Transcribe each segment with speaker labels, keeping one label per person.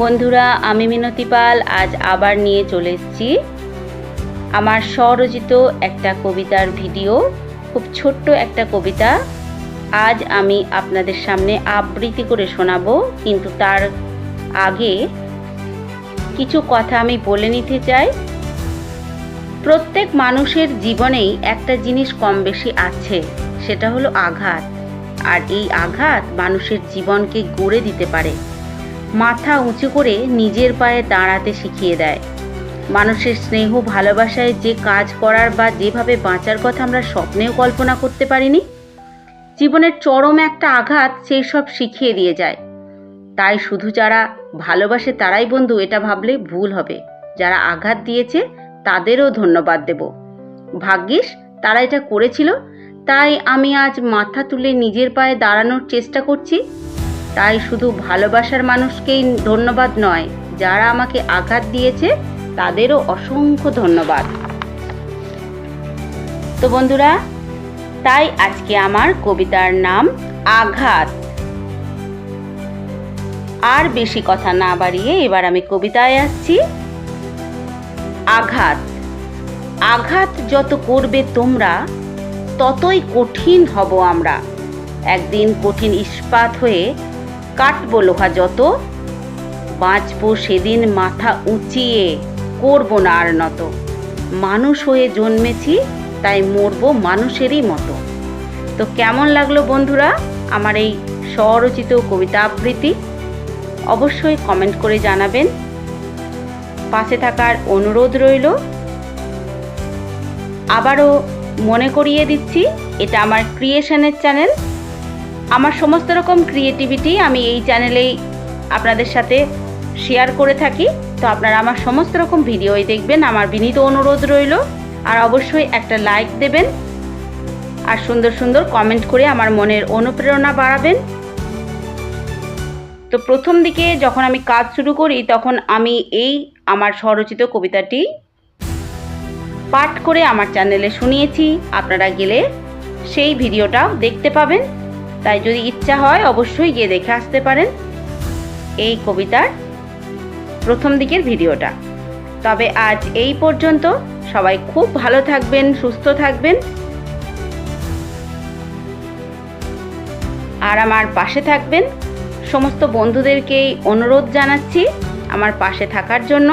Speaker 1: বন্ধুরা, আমি মিনতি পাল। আজ আবার নিয়ে চলে এসেছি আমার স্বরচিত একটা কবিতার ভিডিও, খুব ছোট্ট একটা কবিতা। আজ আমি আপনাদের সামনে আবৃত্তি করে শোনাবো, কিন্তু তার আগে কিছু কথা আমি বলে নিতে চাই। প্রত্যেক মানুষের জীবনেই একটা জিনিস কম বেশি আছে, সেটা হলো আঘাত। আর এই আঘাত মানুষের জীবনকে গড়ে দিতে পারে। মাথা উঁচু করে নিজের পায়ে দাঁড়াতে শিখিয়ে দেয়। মানুষের স্নেহ, ভালোবাসায় যে কাজ করার বা যেভাবে বাঁচার কথা আমরা স্বপ্নেও কল্পনা করতে পারিনি, জীবনের চরম একটা আঘাত সেই সব শিখিয়ে দিয়ে যায়। তাই শুধু যারা ভালোবাসে তারাই বন্ধু, এটা ভাবলে ভুল হবে। যারা আঘাত দিয়েছে তাদেরও ধন্যবাদ দেব। ভাগ্যিস তারা এটা করেছিল, তাই আমি আজ মাথা তুলে নিজের পায়ে দাঁড়ানোর চেষ্টা করছি। তাই শুধু ভালোবাসার মানুষকেই ধন্যবাদ নয়, যারা আমাকে আঘাত দিয়েছে, তাদেরও অসংখ্য ধন্যবাদ। তো বন্ধুরা, তাই আজকে আমার কবিতার নাম আঘাত। আর বেশি কথা না বাড়িয়ে এবার আমি কবিতায় আসছি। আঘাত। আঘাত যত করবে তোমরা, ততই কঠিন হব আমরা। একদিন কঠিন ইস্পাত হয়ে কাটবো লোহা যত। বাঁচবো সেদিন মাথা উঁচিয়ে, করব না আর নত। মানুষ হয়ে জন্মেছি, তাই মরবো মানুষেরই মতো। তো কেমন লাগল বন্ধুরা আমার এই স্বরচিত কবিতা আবৃত্তি? অবশ্যই কমেন্ট করে জানাবেন। পাশে থাকার অনুরোধ রইল। আবারও মনে করিয়ে দিচ্ছি, এটা আমার ক্রিয়েশনের চ্যানেল। আমার সমস্ত রকম ক্রিয়েটিভিটি আমি এই চ্যানেলেই আপনাদের সাথে শেয়ার করে থাকি। তো আপনারা আমার সমস্ত রকম ভিডিওই দেখবেন। আমার বিনীত অনুরোধ রইল। আর অবশ্যই একটা লাইক দেবেন। আর সুন্দর সুন্দর কমেন্ট করে আমার মনের অনুপ্রেরণা বাড়াবেন। তো প্রথম দিকে যখন আমি কাজ শুরু করি, তখন আমি এই আমার স্বরচিত কবিতাটি পাঠ করে আমার চ্যানেলে শুনিয়েছি। আপনারা গেলে সেই ভিডিওটাও দেখতে পাবেন। তাই যদি ইচ্ছা হয়, অবশ্যই গিয়ে দেখে আসতে পারেন এই কবিতার প্রথম দিকের ভিডিওটা। তবে আজ এই পর্যন্ত, সবাই খুব ভালো থাকবেন, সুস্থ থাকবেন। আর আমার পাশে থাকবেন সমস্ত বন্ধুদেরকেই অনুরোধ জানাচ্ছি আমার পাশে থাকার জন্য।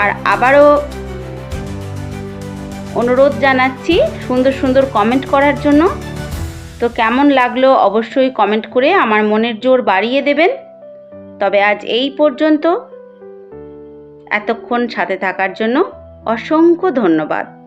Speaker 1: আর আবারও অনুরোধ জানাচ্ছি সুন্দর সুন্দর কমেন্ট করার জন্য। তো কেমন লাগল অবশ্যই কমেন্ট করে আমার মনের জোর বাড়িয়ে দেবেন। তবে আজ এই পর্যন্ত। এতক্ষণ সাথে থাকার জন্য অসংখ্য ধন্যবাদ।